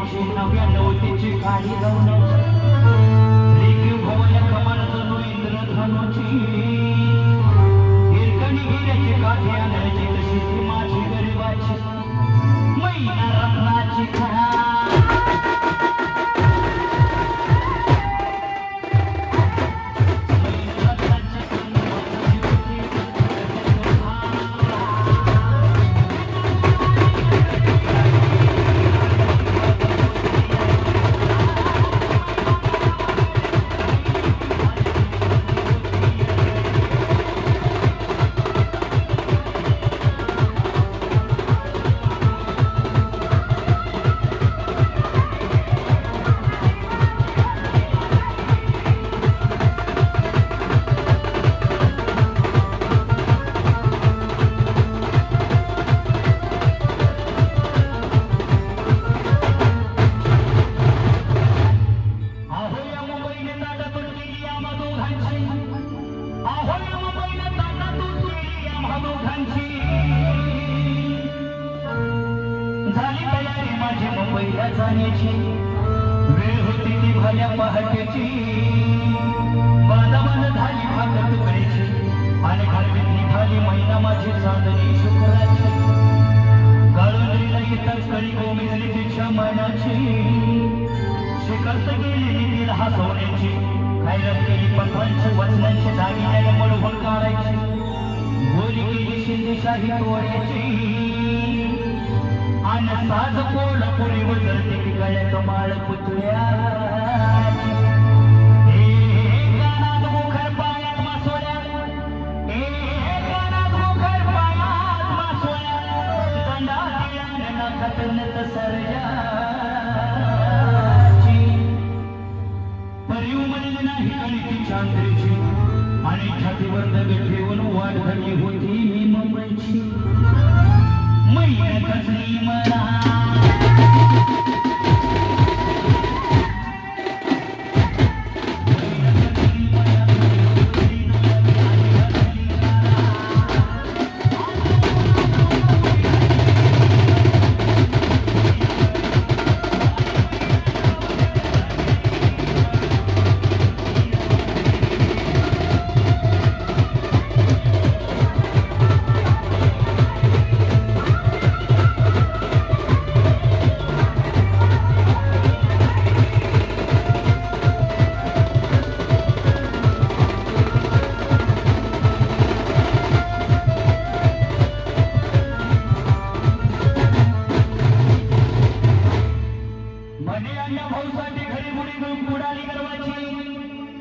नव्या नवतीची काळी रवणाची लेखी तयारी माझी मुंबईला जाण्याची. वेळ होती ती भाल्या पहाटेची. बादामान झाली भाकर तुकड्याची आणि खाली निघाली महिना माझी चांदणी शुक्राची काळुंदरीला येतात कळी गोमिजली तिच्या मनाची. शिकस्त गेली निधील हसवण्याची. खैरत केली पंथांची वचनांची दागिन्याने मळवून काढायची. गोली केली शिंदेशाही तोड्याची. आणि साज पोळ पुरी वजरते की गळ्यात माळ पुतळ्याची आणि छातीवर दगड ठेवून वाट धरली होती मी मुंबईची. मैन कसली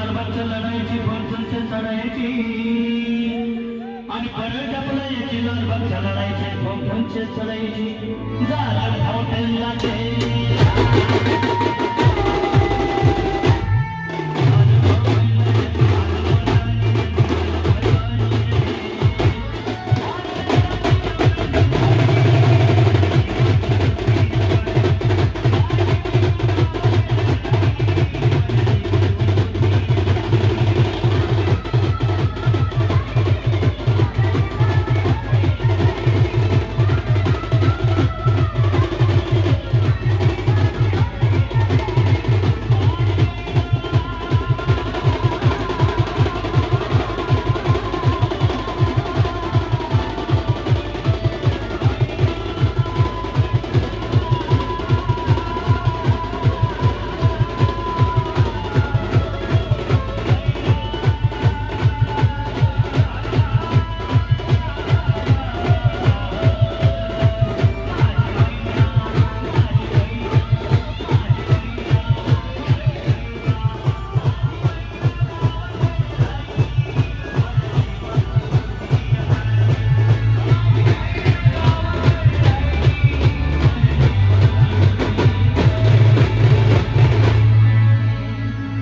प्रलयाची लालबागच्या लढाईची फरसनच्या चढायची आणि परत परवेच्या याची लालबागच्या लढाईची फरसनच्या चढायची झाला हॉटेलला ते